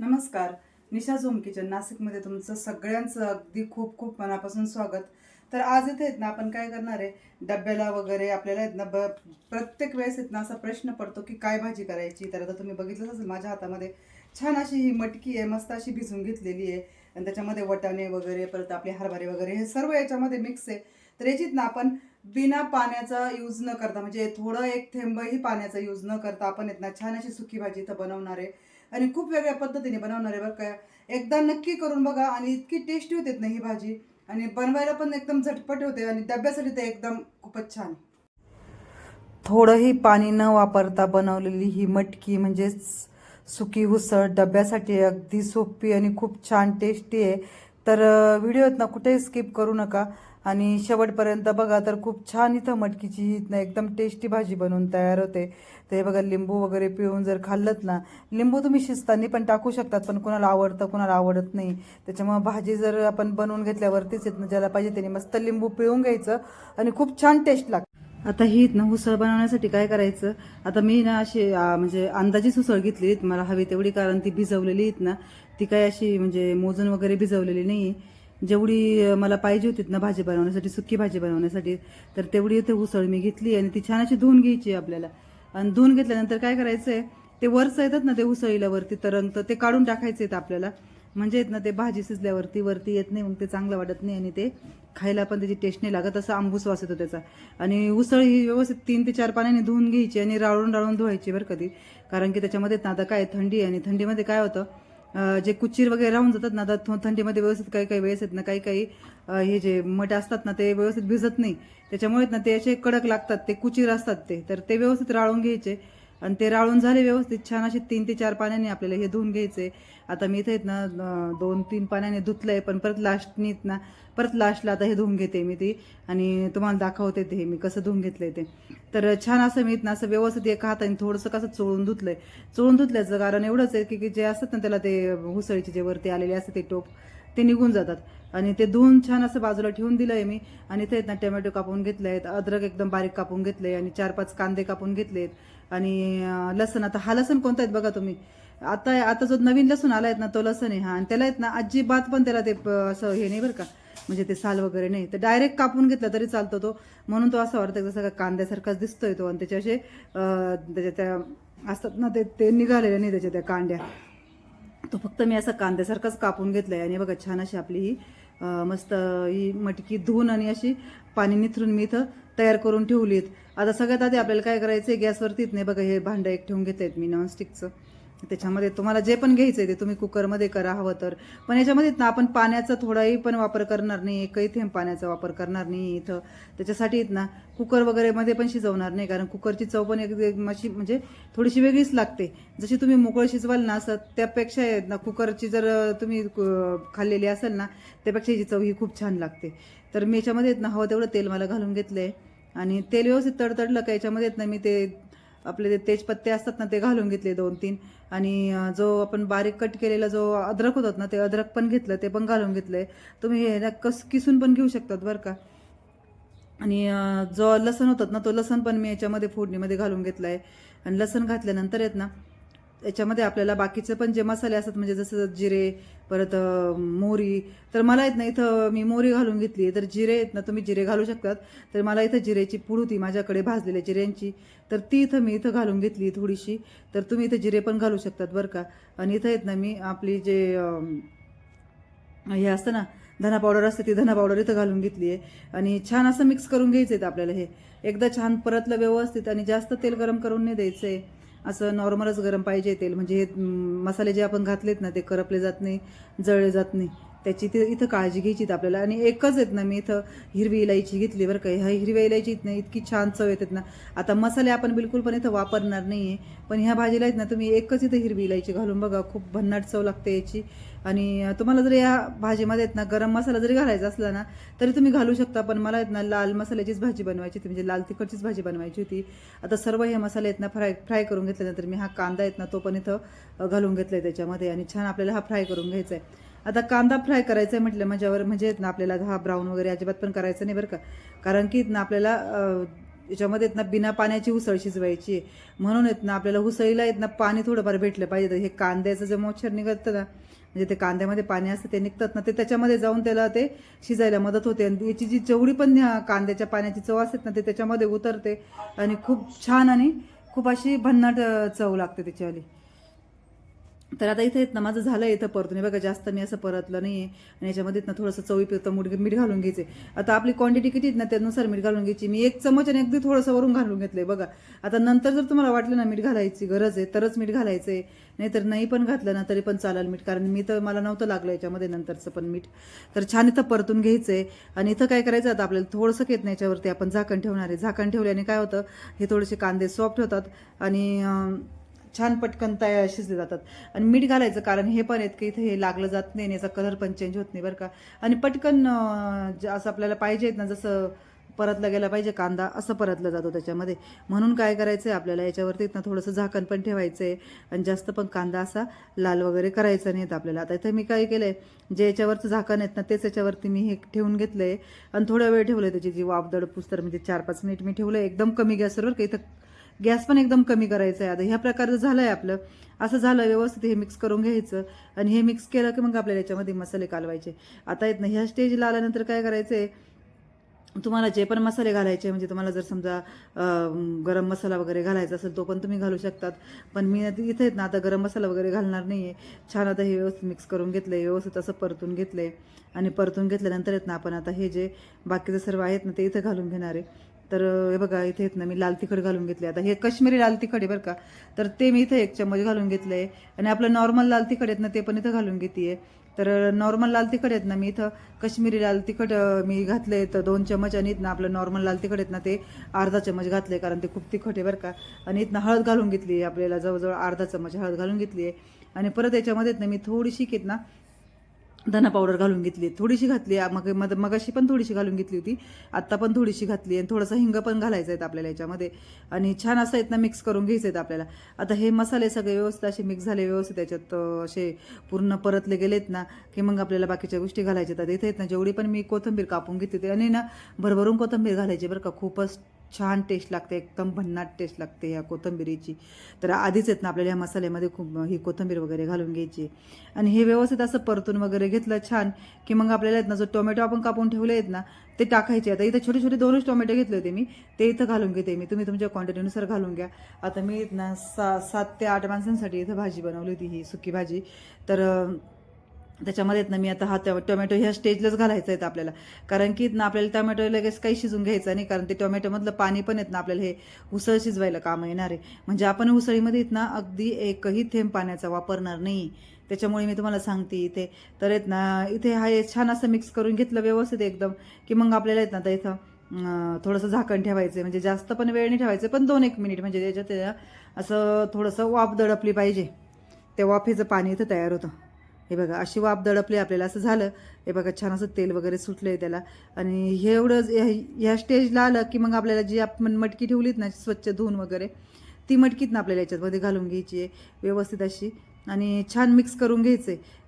नमस्कार. निशा zone kitchen नाशिकमध्ये तुमचं सगळ्यांचं अगदी खूप खूप मनापासून स्वागत. तर आज इथे आहेत ना आपण काय करणार आहे? डब्याला वगैरे आपल्याला आहेत ना ब प्रत्येक वेळेस आहेत ना असा प्रश्न पडतो की काय भाजी करायची? तर आता तुम्ही बघितलंच असेल माझ्या हातामध्ये छान अशी ही मटकी आहे मस्त अशी भिजून घेतलेली आहे. आणि त्याच्यामध्ये वटाणे वगैरे परत आपले हरभरे वगैरे हे सर्व याच्यामध्ये मिक्स आहे. तर याचीत ना आपण बिना पाण्याचा यूज न करता म्हणजे थोडं एक थेंबही पाण्याचा यूज न करता आपण आहेत ना छान अशी सुकी भाजी इथं बनवणार आहे. आणि खूप वेगळ्या पद्धतीने बनवणार आहे बरं काय एकदा नक्की करून बघा आणि इतकी टेस्टी होते ना ही भाजी. आणि बनवायला पण एकदम झटपट होते आणि डब्यासाठी तर एकदम खूपच छान. थोडंही पाणी न वापरता बनवलेली ही मटकी म्हणजेच सुकी उसळ डब्यासाठी अगदी सोपी आणि खूप छान टेस्टी आहे. तर व्हिडिओत ना कुठेही स्किप करू नका. आणि शेवटपर्यंत बघा तर खूप छान इथं मटकीची ना एकदम टेस्टी भाजी बनवून तयार होते. ते बघा लिंबू वगैरे पिळून जर खाल्लत ना लिंबू तुम्ही शिजतानी पण टाकू शकतात पण कोणाला आवडतं कोणाला आवडत नाही. त्याच्यामुळे भाजी जर आपण बनवून घेतल्यावरतीच येत ना ज्याला पाहिजे त्याने मस्त लिंबू पिळून घ्यायचं आणि खूप छान टेस्ट लागते आता ही ना उसळ बनवण्यासाठी काय करायचं? आता मी ना अशी म्हणजे अंदाजीच उसळ घेतली मला हवी तेवढी कारण ती भिजवलेली आहेत ना ती काय अशी म्हणजे मोजून वगैरे भिजवलेली नाही जेवढी मला पाहिजे होती ना भाजी बनवण्यासाठी सुकी भाजी बनवण्यासाठी तर तेवढी इथे उसळ मी घेतली आणि ती छान अशी धुवून घ्यायची आपल्याला. आणि धुवून घेतल्यानंतर काय करायचं आहे ते वरचं येतात ना ते उसळीला वरती तरंत ते काढून टाकायचे आहेत आपल्याला. म्हणजे आहेत ना ते भाजी शिजल्यावरती वरती येत नाही मग ते चांगलं वाटत नाही आणि ते खायला पण त्याची टेस्ट नाही लागत असं आंबूस वास येतो त्याचा. आणि उसळ ही व्यवस्थित तीन ते चार पाण्याने धुवून घ्यायची आणि राळून राळून धुवायची बरं कधी कारण की त्याच्यामध्ये ना आता काय थंडी आहे आणि थंडीमध्ये काय होतं जे कुचीर वगैरे राहून जातात ना आता थंडीमध्ये व्यवस्थित काही काही वेळेस आहेत ना काही काही हे जे मठ असतात ना ते व्यवस्थित भिजत नाही. त्याच्यामुळे ना ते असे कडक लागतात ते कुचीर असतात ते. तर ते व्यवस्थित राळून घ्यायचे. आणि ते राळून झाले व्यवस्थित. छान असे तीन ते चार पाण्याने आपल्याला हे धुवून घ्यायचे. आता मी इथे आहेत ना दोन तीन पाण्याने धुतलं आहे पण परत लास्टनी ना परत लास्टला आता हे धुवून घेते मी ती. आणि तुम्हाला दाखवते ते मी कसं धुवून घेतलंय ते. तर छान असं मी ना असं व्यवस्थित एका हाताने थोडंसं कसं चोळून धुतलंय. चोळून धुतल्याचं कारण एवढंच आहे की की जे असतात ना त्याला ते हुसळीचे जे वरती आलेले असतात ते टोप ते निघून जातात. आणि ते धुवून छान असं बाजूला ठेवून दिलंय मी. आणि ते आहेत ना टोमॅटो कापून घेतले आहेत अद्रक एकदम बारीक कापून घेतले आणि चार पाच कांदे कापून घेतलेत. आणि लसण आता हा लसण कोणता आहेत बघा तुम्ही? आता आता जो नवीन लसूण आहेत ना तो लसण आहे हा. आणि त्याला आहेत ना अजिबात पण त्याला ते प- असं हे नाही बरं का म्हणजे ते साल वगैरे नाही. तर डायरेक्ट कापून घेतला तरी चालतो तो. म्हणून तो असा वाटतं जसं का कांद्यासारखाच दिसतोय तो. आणि त्याचे असे त्याच्या त्या असतात ना ते ते निघालेले नाही त्याच्या त्या कांड्या. तो फक्त मी असं कांद्यासारखंच कापून घेतलाय. आणि बघा छान अशी आपली ही मस्त ही मटकी धुवून आणि अशी पाणी निथरून मी इथं तयार करून ठेवलीत. आता सगळ्यात आधी आपल्याला काय करायचं आहे गॅसवरतीच नाही बघा हे भांडं एक ठेवून घेत आहेत मी नॉनस्टिकचं. त्याच्यामध्ये तुम्हाला जे पण घ्यायचं आहे ते तुम्ही कुकरमध्ये करा हवं तर. पण याच्यामध्ये ना आपण पाण्याचा थोडाही पण वापर करणार नाही एकही थेंब पाण्याचा वापर करणार नाही इथं. त्याच्यासाठी ना कुकर वगैरेमध्ये पण शिजवणार नाही कारण कुकरची चव पण एक मशी अशी म्हणजे थोडीशी वेगळीच लागते. जशी तुम्ही मोकळं शिजवाल ना असं त्यापेक्षा ना कुकरची जर तुम्ही कु- खाल्लेली असेल ना त्यापेक्षा याची चव ही खूप छान लागते. तर मी याच्यामध्ये ना हवं तेवढं तेल मला घालून घेतलं आहे आणि तेल व्यवस्थित तडतडलं का याच्यामध्ये ना मी ते आपले ते तेजपत्ते असतात ना ते घालून घेतले दोन तीन. आणि जो आपण बारीक कट केलेला जो अद्रक होतात ना ते अद्रक पण घेतलं ते पण घालून घेतलंय. तुम्ही हे ना कस किसून पण घेऊ शकतात बरं का. आणि जो लसण होतात ना तो लसण पण मी याच्यामध्ये फोडणीमध्ये घालून घेतला आहे आणि लसण घातल्यानंतर आहेत ना याच्यामध्ये आपल्याला बाकीचे पण जे मसाले असतात म्हणजे जसं जिरे परत मोहरी तर मला येत ना इथं मी मोहरी घालून घेतली आहे तर जिरे आहेत ना तुम्ही जिरे घालू शकतात. तर मला इथं जिरेची पूड होती माझ्याकडे भाजलेल्या जिऱ्यांची. तर ती इथं मी इथं घालून घेतली थोडीशी. तर तुम्ही इथं जिरे पण घालू शकतात बरं का. आणि इथं येत ना मी आपली जे हे असतं ना धना पावडर असते ती धना पावडर इथं घालून घेतली आहे. आणि छान असं मिक्स करून घ्यायचं आहे आपल्याला हे. एकदा छान परतलं व्यवस्थित आणि जास्त तेल गरम करून नाही द्यायचं आहे असं नॉर्मलच गरम पाहिजे तेल. म्हणजे हे मसाले जे आपण घातलेत ना ते करपले जात नाही जळले जात नाही. त्याची ते इथं काळजी घ्यायची आपल्याला. आणि एकच आहेत ना मी इथं हिरवी इलायची घेतली बरं का. ह्या हिरव्या इलायची इथं इतकी छान चव येतात ना. आता मसाले आपण बिलकुल पण इथं वापरणार नाही आहे पण ह्या भाजीला आहेत ना तुम्ही एकच इथं हिरवी इलायची घालून बघा. खूप भन्नाट चव लागते याची. आणि तुम्हाला जर या भाजीमध्ये आहेत ना गरम मसाला जरी घालायचा असला ना तरी तुम्ही घालू शकता. पण मला आहेत ना लाल मसाल्याचीच भाजी बनवायची होती. म्हणजे लाल तिखटचीच भाजी बनवायची होती. आता सर्व हे मसाले आहेत ना फ्राय फ्राय करून घेतल्यानंतर मी हा कांदा आहेत ना तो पण इथं घालून घालून घेतलाय त्याच्यामध्ये. आणि छान आपल्याला हा फ्राय करून घ्यायचा आहे आता कांदा फ्राय करायचा आहे म्हटलं माझ्यावर म्हणजे आहेत ना आपल्याला हा ब्राऊन वगैरे अजिबात पण करायचं नाही बरं का. कारण की ना आपल्याला याच्यामध्ये आहेत ना बिना पाण्याची उसळ शिजवायची आहे. म्हणून आहेत ना आपल्याला उसळीला येत ना पाणी थोडंफार भेटलं पाहिजे. तर हे कांद्याचं जे मच्छर निघतं ना म्हणजे ते कांद्यामध्ये पाणी असतं ते निघतात ना ते त्याच्यामध्ये जाऊन त्याला ते शिजायला मदत होते. आणि याची जी जेवढी पण कांद्याच्या पाण्याची चव असते ना ते त्याच्यामध्ये उतरते. आणि खूप छान आणि खूप अशी भन्नाट चव लागते त्याच्यावाली. तर आता इथे येत ना माझं झालं इथं परतून. बघा जास्त मी असं परतलं नाही आहे आणि याच्यामध्ये ना थोडंसं चवीपुरतं मुठ मीठ घालून घ्यायचे. आता आपली क्वांटिटी किती आहेत ना त्यानुसार मीठ घालून घ्यायची. मी एक चमच आणि अगदी थोडंसं वरून घालून घेतलंय बघा. आता नंतर जर तुम्हाला वाटलं ना मीठ घालायची गरज आहे तरच मीठ घालायचं आहे नाहीतर नाही पण घातलं ना तरी पण चालेल मीठ. कारण मी तर मला नव्हतं लागलं याच्यामध्ये नंतरचं पण मीठ. तर छान इथं परतून घ्यायचं आहे आणि इथं काय करायचं आता आपल्याला थोडंसं घेत नाही याच्यावरती आपण झाकण ठेवणार आहे. झाकण ठेवल्याने काय होतं हे थोडेसे कांदे सॉफ्ट होतात. आणि छान पटकन तयार शिजले जातात. आणि मीठ घालायचं कारण हे पण आहेत की इथे हे लागलं जात नाही आणि याचा कलर पण चेंज होत नाही बरं का. आणि पटकन ज- असं आपल्याला पाहिजे ना जसं परतला गेला पाहिजे कांदा असं परतलं जातो त्याच्यामध्ये. म्हणून काय करायचं आहे आपल्याला याच्यावरती ना थोडंसं झाकण पण ठेवायचं आहे आणि जास्त पण कांदा असा लाल वगैरे करायचा नाही आपल्याला. आता इथं मी काय केलं आहे जे याच्यावरचं झाकण आहेत ना तेच याच्यावरती मी हे ठेवून घेतलं आहे आणि थोडा वेळ ठेवलं आहे त्याची जी वाफ दडपूस तर म्हणजे चार पाच मिनिट मी ठेवलं आहे एकदम कमी गॅसवर का इथं गॅस पण एकदम कमी करायचा आहे आता. ह्या प्रकारचं झालं आहे आपलं. असं झालं व्यवस्थित हे मिक्स करून घ्यायचं आणि हे मिक्स केलं की मग आपल्याला याच्यामध्ये मसाले कालवायचे. आता येत ह्या स्टेजला आल्यानंतर काय करायचं आहे तुम्हाला जे पण मसाले घालायचे म्हणजे तुम्हाला जर समजा गरम मसाला वगैरे घालायचा असेल तो पण तुम्ही घालू शकतात. पण मी इथे आहेत ना आता गरम मसाला वगैरे घालणार नाही आहे छान आता हे व्यवस्थित मिक्स करून घेतलं आहे व्यवस्थित असं परतून घेतलं आहे आणि परतून घेतल्यानंतर आहेत ना आपण आता हे जे बाकीचं सर्व आहेत ना ते इथं घालून घेणार आहे. तर हे बघा इथे आहेत ना मी लाल तिखट घालून घेतले. आता हे कश्मीरी लाल तिखट आहे बरं का. तर ते मी इथं एक चम्मच घालून घेतलं आहे. आणि आपलं नॉर्मल लाल तिखट आहेत ना ते पण इथं घालून घेते तर नॉर्मल लाल तिखट आहेत ना मी इथं कश्मीरी लाल तिखट मी घातलं आहे तर दोन चमच आणि इथनं आपलं नॉर्मल लाल तिखट आहेत ना ते अर्धा चमच घातले कारण ते खूप तिखट आहे बरं का. आणि इथनं हळद घालून घेतली आहे आपल्याला जवळजवळ अर्धा चमच हळद घालून घेतली आहे. आणि परत याच्यामध्ये ना मी थोडीशी घेत ना धना पावडर घालून घेतली थोडीशी घातली मग मग मगाशी पण थोडीशी घालून घेतली होती. आत्ता पण थोडीशी घातली आणि थोडंसं हिंग पण घालायचं आहेत आपल्याला याच्यामध्ये. आणि छान असं आहेत ना मिक्स करून घ्यायचं आहेत आपल्याला. आता हे मसाले सगळे व्यवस्थित असे मिक्स झाले व्यवस्थित त्याच्यात असे पूर्ण परतले गेलेत ना की मग आपल्याला बाकीच्या गोष्टी घालायच्या आहेत. इथे आहेत ना जेवढी पण मी कोथिंबीर कापून घेतली होती. आणि ना भरभरून कोथिंबीर घालायची बरं का. खूपच छान टेस्ट लागते एकदम भन्नाट टेस्ट लागते ह्या कोथिंबिरीची. तर आधीच आहेत ना आपल्याला ह्या मसाल्यामध्ये खूप ही कोथिंबीर वगैरे घालून घ्यायची. आणि हे व्यवस्थित असं परतून वगैरे घेतलं छान की मग आपल्याला आहेत ना जो टोमॅटो आपण कापून ठेवले आहेत ना ते टाकायचे. आता इथं छोटे छोटे दोनच टोमॅटो घेतले होते मी ते इथं घालून घेते मी. तुम्ही तुमच्या क्वांटिटीनुसार घालून घ्या. आता मी ना सा सात ते आठ माणसांसाठी इथं भाजी बनवली होती ही सुकी भाजी. तर त्याच्यामध्ये येत ना मी आता हा टो- टोमॅटो ह्या स्टेजलाच घालायचं आहेत आपल्याला. कारण की ना आपल्याला टोमॅटो लगेच काही शिजून घ्यायचं नाही कारण ते टोमॅटोमधलं पाणी पण येत ना आपल्याला हे उसळ शिजवायला काम येणार आहे. म्हणजे आपण उसळीमध्ये ना अगदी एकही थेंब पाण्याचा वापरणार नाही. त्याच्यामुळे मी तुम्हाला सांगते इथे. तर आहेत ना इथे हा छान असं मिक्स करून घेतलं व्यवस्थित एकदम की मग आपल्याला आहेत ना आता इथं थोडंसं झाकण ठेवायचं म्हणजे जास्त पण वेळ नाही ठेवायचं पण दोन एक मिनिट म्हणजे त्याच्यात असं थोडंसं वाफ दडपली पाहिजे. ते वाफेचं पाणी इथं तयार होतं. हे बघा अशी वाफ दडपली आपल्याला. असं झालं हे बघा छान असं तेल वगैरे सुटलंय त्याला. आणि हे एवढं ह्या- ह्या स्टेजला आलं की मग आपल्याला जी आपण मटकी ठेवलीत ना स्वच्छ धुवून वगैरे ती मटकीत ना आपल्याला याच्यामध्ये घालून घ्यायची आहे व्यवस्थित अशी. आणि छान मिक्स करून घ्यायचं आहे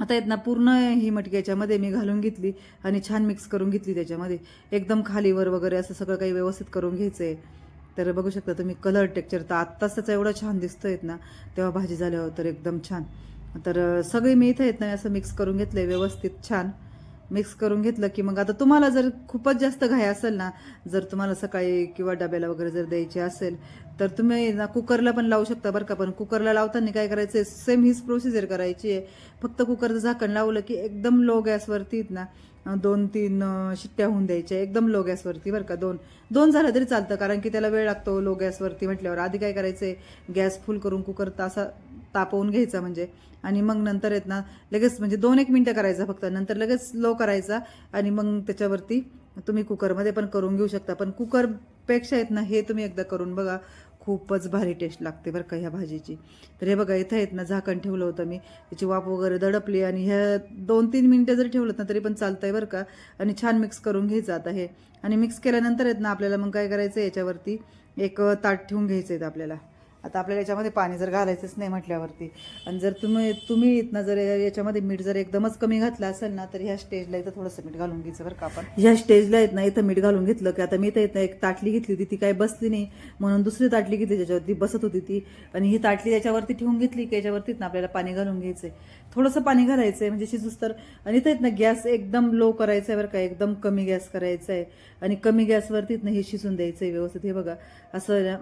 आता येत ना पूर्ण ही मटकी याच्यामध्ये मी घालून घेतली आणि छान मिक्स करून घेतली त्याच्यामध्ये. एकदम खालीवर वगैरे असं सगळं काही व्यवस्थित करून घ्यायचं आहे तर बघू शकता तुम्ही कलर टेक्चर तर आत्ताच त्याचा एवढं छान दिसतोय ना तेव्हा भाजी झाल्यावर तर एकदम छान. तर सगळी सगळे मी इथं येत नाही असं मिक्स करून घेतलं आहे व्यवस्थित छान. मिक्स करून घेतलं की मग आता तुम्हाला जर खूपच जास्त घाई असेल ना जर तुम्हाला सकाळी किंवा डब्याला वगैरे जर द्यायची असेल तर तुम्ही ना कुकरला पण लावू शकता बरं का. पण कुकरला लावताना काय करायचं आहे सेम हीच प्रोसिजर करायची आहे. फक्त कुकरचं झाकण लावलं की एकदम लो गॅसवरती ना दोन तीन शिट्ट्या होऊन द्यायच्या. एकदम लो गॅसवरती बरं का दोन. दोन झालं तरी चालतं कारण की त्याला वेळ लागतो लो गॅसवरती म्हटल्यावर. आधी काय करायचं आहे गॅस फुल करून कुकर तासा तापवून घ्यायचा म्हणजे. आणि मग नंतर येत ना लगेच म्हणजे दोन एक मिनटं करायचा फक्त. नंतर लगेच लो करायचा आणि मग त्याच्यावरती तुम्ही कुकरमध्ये पण करून घेऊ शकता. पण कुकरपेक्षा आहेत ना हे तुम्ही एकदा करून बघा. खूपच भारी टेस्ट लागते बरं का ह्या भाजीची. तर हे बघा इथं आहेत ना झाकण ठेवलं होतं मी. त्याची वाफ वगैरे दडपली आणि ह्या दोन तीन मिनटं जरी ठेवलं ना तरी पण चालतं आहे बरं का. आणि छान मिक्स करून घ्यायचं आता हे. आणि मिक्स केल्यानंतर आहेत ना आपल्याला मग काय करायचं याच्यावरती? एक ताट ठेवून घ्यायचं आहे आपल्याला. आता आपल्याला याच्यामध्ये पाणी जर घालायचंच नाही म्हटल्यावरती. आणि जर तुम्ही तुम्ही इथनं जर याच्यामध्ये मीठ जर एकदमच कमी घातलं असेल ना तर ह्या स्टेजला इथं थोडंसं मीठ घालून घ्यायचं बरं का आपण. ह्या स्टेजला येत ना इथं मीठ घालून घेतलं की आता मी इथं येत एक ताटली घेतली होती ती काही बसली नाही. म्हणून दुसरी ताटली घेतली ज्याच्यावरती बसत होती ती. आणि ही ताटली याच्यावरती ठेवून घेतली की याच्यावरतीच ना आपल्याला पाणी घालून घ्यायचंय. थोडंसं पाणी घालायचं आहे म्हणजे शिजूस तर. आणि इथं येत ना गॅस एकदम लो करायचा आहे बरं का एकदम कमी गॅस करायचा आहे आणि कमी गॅसवरतीच ना हे शिजून द्यायचं आहे व्यवस्थित हे बघा. असं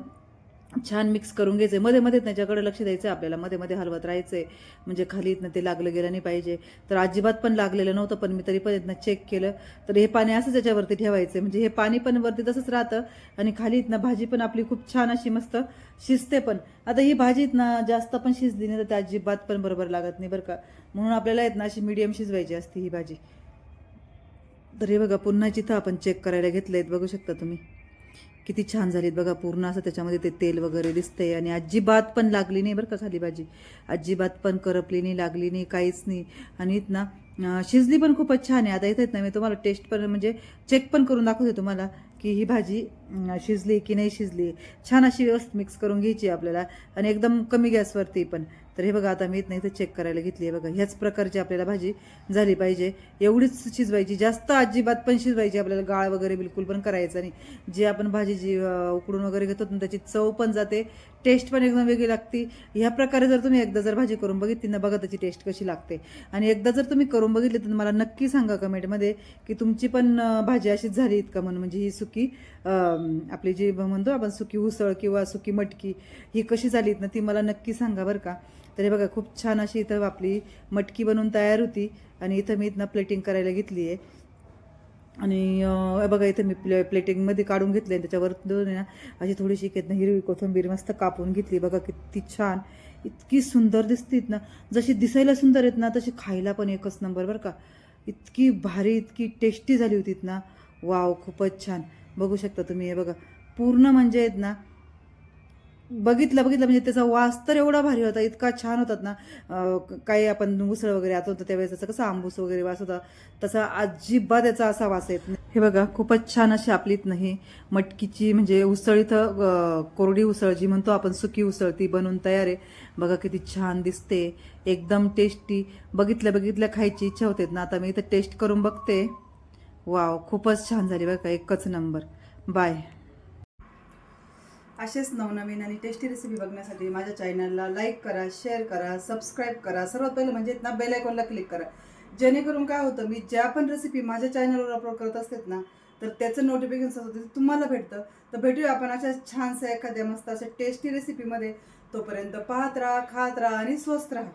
छान मिक्स करून घ्यायचं आहे मध्ये मध्ये त्याच्याकडे लक्ष द्यायचं आहे आपल्याला. मध्ये मध्ये हलवत राहायचं आहे म्हणजे खाली इथनं ते लागलं गेलं नाही पाहिजे. तर अजिबात पण लागलेलं नव्हतं पण मी तरी पण इथनं चेक केलं. तर हे पाणी असंच याच्यावरती ठेवायचं आहे म्हणजे हे पाणी पण वरती तसंच राहतं आणि खाली इथनं भाजी पण आपली खूप छान अशी मस्त शिजते पण. आता ही भाजी इथनं जास्त पण शिजली नाही तर त्या अजिबात पण बरोबर लागत नाही बरं का. म्हणून आपल्याला इथनं अशी मिडियम शिजवायची असते ही भाजी. तर हे बघा पुन्हा जिथं आपण चेक करायला घेतलं आहेत बघू शकता तुम्ही. किती छान झालीत बघा पूर्ण असं त्याच्यामध्ये ते तेल वगैरे दिसतंय. आणि अजिबात पण लागली नाही बरं का खाली भाजी अजिबात पण करपली नाही लागली नाही काहीच नाही. आणि ना शिजली पण खूपच छान आहे. आता इथं येत ना मी तुम्हाला टेस्ट पण म्हणजे चेक पण करून दाखवते तुम्हाला की ही भाजी शिजली की नाही शिजली. छान अशी व्यवस्थित मिक्स करून घ्यायची आपल्याला. आणि एकदम कमी गॅसवरती पण. तर हे बघा आता मी इथं इथं चेक करायला घेतली आहे बघा. ह्याच प्रकारची आपल्याला भाजी झाली पाहिजे. एवढीच शिजवायची जास्त अजिबात पण शिजवायची आपल्याला गाळ वगैरे बिलकुल पण करायचं नाही. जी आपण भाजी जी उकडून वगैरे घेतो ना त्याची चव पण जाते टेस्ट पण एकदम वेगळी लागते. ह्या प्रकारे जर तुम्ही एकदा जर भाजी करून बघितली ना बघा त्याची टेस्ट कशी लागते. आणि एकदा जर तुम्ही करून बघितली तर मला नक्की सांगा कमेंटमध्ये की तुमची पण भाजी अशीच झाली इतका म्हणून. म्हणजे ही सुकी आपली जी म्हणतो आपण सुकी उसळ किंवा सुकी मटकी ही कशी झाली ना ती मला नक्की सांगा बरं का. तर हे बघा खूप छान अशी इथं आपली मटकी बनवून तयार होती आणि इथं मी इथनं प्लेटिंग करायला घेतली आहे. आणि हे बघा इथं मी प्ले प्लेटिंगमध्ये काढून घेतले त्याच्यावर दोन आहे ना अशी थोडीशी ना हिरवी कोथिंबीर मस्त कापून घेतली. बघा किती छान इतकी सुंदर दिसते ना जशी दिसायला सुंदर आहेत ना तशी खायला पण एकच नंबर बरं का. इतकी भारी इतकी टेस्टी झाली होती ना वाव खूपच छान. बघू शकता तुम्ही हे बघा. पूर्ण म्हणजे आहेत ना बघितलं बघितलं. म्हणजे त्याचा वास तर एवढा भारी होता इतका छान होतात ना. काही आपण उसळ वगैरे आत होतं त्यावेळेस त्याचा कसं आंबूस वगैरे वास होता तसा अजिबात याचा असा वास येत नाही. हे बघा खूपच छान अशी आपलीत नाही मटकीची म्हणजे उसळ इथं कोरडी उसळ जी म्हणतो आपण सुकी उसळ ती बनवून तयार आहे. बघा किती छान दिसते एकदम टेस्टी. बघितल्या बघितल्या खायची इच्छा होते ना आता मी इथं टेस्ट करून बघते. वाव खूपच छान झाली बघा एकच नंबर. बाय. असेच नवनवीन आणि टेस्टी रेसिपी बघण्यासाठी माझ्या चॅनलला लाईक करा शेअर करा सबस्क्राईब करा. सर्वात पहिलं म्हणजे ना बेल आयकॉनला क्लिक करा. जेणेकरून काय होतं मी ज्या पण रेसिपी माझ्या चॅनलवर अपलोड करत असतात ना तर त्याचं नोटिफिकेशन होतं तुम्हाला भेटतं. तर भेटूया आपण अशा छानशा एखाद्या मस्त अशा टेस्टी रेसिपीमध्ये तोपर्यंत पाहत राहा खात राहा आणि स्वस्त राहा.